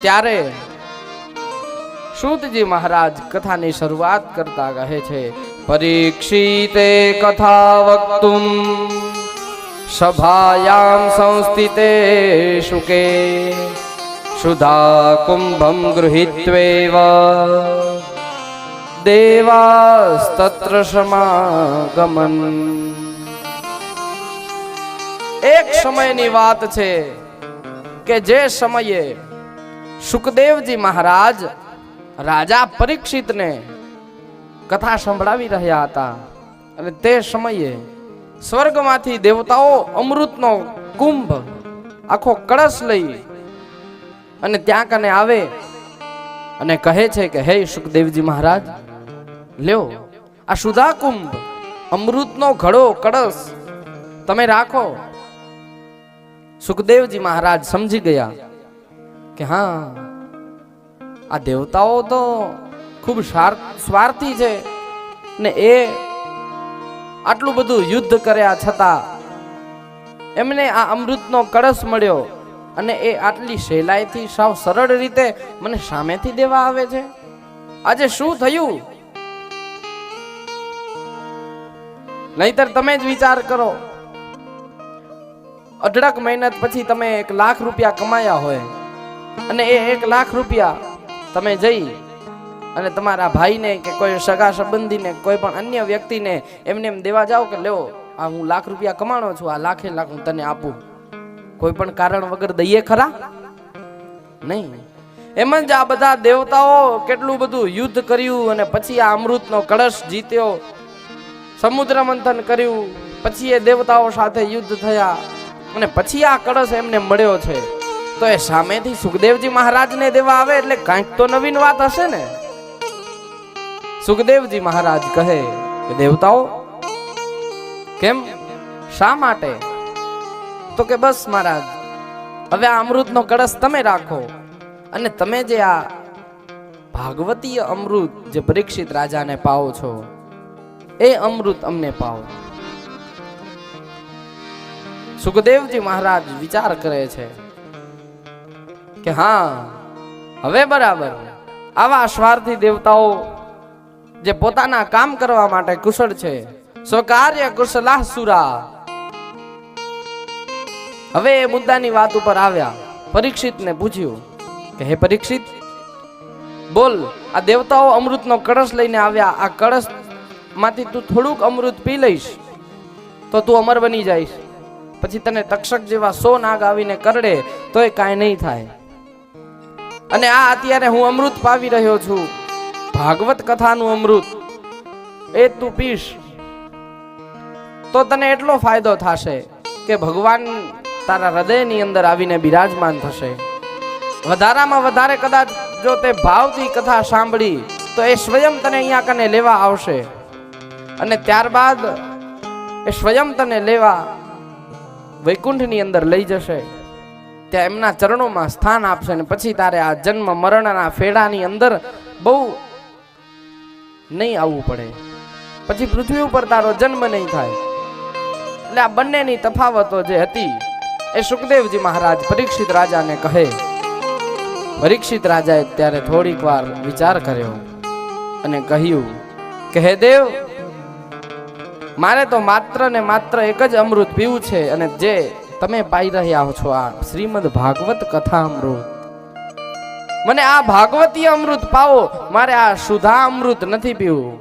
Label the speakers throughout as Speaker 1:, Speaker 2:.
Speaker 1: ત્યારે સૂતજી મહારાજ કથાની શરૂઆત કરતા કહે છે, પરીક્ષિતે કથા વક્તુમ સભાયામ સંસ્થિતે શુકે સુધા કુંભમ ગૃહીત્વેવ દેવાસ્તત્ર સમાગમન. એક સમયની વાત છે કે જે સમયે સુખદેવજી મહારાજ રાજા પરીક્ષિતને કથા સંભળાવી રહ્યા હતા. અને તે સમયે સ્વર્ગમાંથી દેવતાઓ અમૃતનો કુંભ આખો કળશ લઈ અને ત્યાં કને આવે અને કહે છે કે, હે સુખદેવજી મહારાજ, લ્યો, આ સુધા કુંભ, અમૃતનો ઘડો કળશ, તમે રાખો. સુખદેવજી મહારાજ સમજી ગયા. કે હા, આ દેવતાઓ તો ખૂબ સ્વાર્થી છે ને એ આટલું બધું યુદ્ધ કર્યા છતાં એમને આ અમૃતનો કળશ મળ્યો અને એ આટલી સહેલાઈથી સાવ સરળ રીતે મને સામેથી દેવા આવે છે. આજે શું થયું? નહીતર તમે જ વિચાર કરો. અઢળક મહેનત પછી તમે એક લાખ રૂપિયા કમાયા હોય. અને એ એક લાખ રૂપિયા તમે જઈ અને તમારા ભાઈને કે કોઈ સગા સંબંધીને, કોઈ પણ અન્ય વ્યક્તિને એમને એમ દેવા જાઓ કે લ્યો, આ હું લાખ રૂપિયા કમાણો છું, આ લાખે લાખ હું તને આપું. કોઈ પણ કારણ વગર દઈએ ખરા? નહીં. એમ જ આ બધા દેવતાઓ કેટલું બધું યુદ્ધ કર્યું અને પછી આ અમૃતનો કળશ જીત્યો, સમુદ્ર મંથન કર્યું, પછી એ દેવતાઓ સાથે યુદ્ધ થયા અને પછી આ કળશ એમને મળ્યો છે. તો એ સામેથી સુખદેવજી મહારાજને દેવા આવે એટલે કાંઈક તો નવીન વાત હશે ને? સુખદેવજી મહારાજ કહે કે, દેવતાઓ, કેમ? શા માટે? તો કે બસ મહારાજ, હવે આ અમૃતનો કળશ તમે રાખો અને તમે જે આ ભાગવતીય અમૃત જે પરીક્ષિત રાજાને પાવો છો, એ અમૃત અમને પાવો સુખદેવજી મહારાજ વિચાર કરે છે કે હા, હવે બરાબર. આવા સ્વાર્થી દેવતાઓ જે પોતાના કામ કરવા માટે કુશળ છે સ્વકાર્ય કુશલા સુરા. હવે એ મુદ્દાની વાત ઉપર આવ્યા, પરીક્ષિતને પૂછ્યું કે, હે પરીક્ષિત, બોલ, આ દેવતાઓ અમૃતનો કળશ લઈને આવ્યા, આ કળશમાંથી તું થોડુંક અમૃત પી લઈશ, તો તું અમર બની જઈશ. પછી તને તક્ષક જેવા સો નાગ આવીને કરડે તો એ કાંઈ નહીં થાય. અને આ અત્યારે હું અમૃત પાવી રહ્યો છું. ભાગવત કથાનું અમૃત. એ તું પીશ. તો તને એટલો ફાયદો થશે કે ભગવાન તારા હૃદયની અંદર આવીને બિરાજમાન થશે. વધારામાં વધારે કદાચ જો તે ભાવથી કથા સાંભળી, તો એ સ્વયં તને અહીંયા કને લેવા આવશે. અને ત્યારબાદ એ સ્વયં તને લેવા વૈકુંઠની અંદર લઈ જશે. ત્યાં એમના ચરણોમાં સ્થાન આપશે ને પછી તારે આ જન્મ મરણના ફેડાની અંદર બહુ નહીં આવવું પડે. પછી પૃથ્વી ઉપર તારો જન્મ નહીં થાય. એટલે આ બંનેની તફાવતો જે હતી, એ સુખદેવજી મહારાજ પરીક્ષિત રાજાને કહે. પરીક્ષિત રાજાએ ત્યારે થોડીક વાર વિચાર કર્યો અને કહ્યું, કે હે દેવ, મારે તો માત્ર ને માત્ર એક જ અમૃત પીવું છે અને જે તમે પાઈ રહ્યા છો આ શ્રીમદ ભાગવત કથા અમૃત. મને આ ભાગવતી અમૃત પાવો, મારે આ સુધા અમૃત નથી પીવું.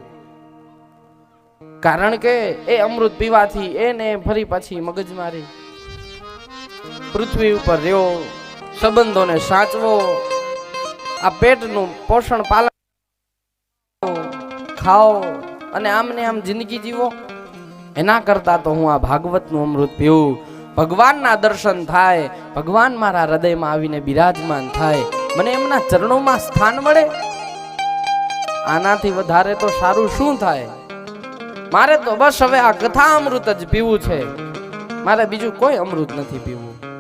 Speaker 1: કારણ કે એ અમૃત પીવાથી એને ફરી પાછી મગજમારી પૃથ્વી ઉપર રહ્યો, સંબંધોને સાચવો, આ પેટનું પોષણ પાલન ખાઓ અને આમને આમ જિંદગી જીવો. એના કરતા તો હું આ ભાગવતનું અમૃત પીવું. ભગવાનના દર્શન થાય, ભગવાન મારા હૃદયમાં આવીને બિરાજમાન થાય. મને એમના ચરણોમાં સ્થાન મળે? આનાથી વધારે તો સારું શું થાય? મારે તો બસ હવે આ કથા અમૃત જ પીવું છે. મારે બીજું કોઈ અમૃત નથી પીવું.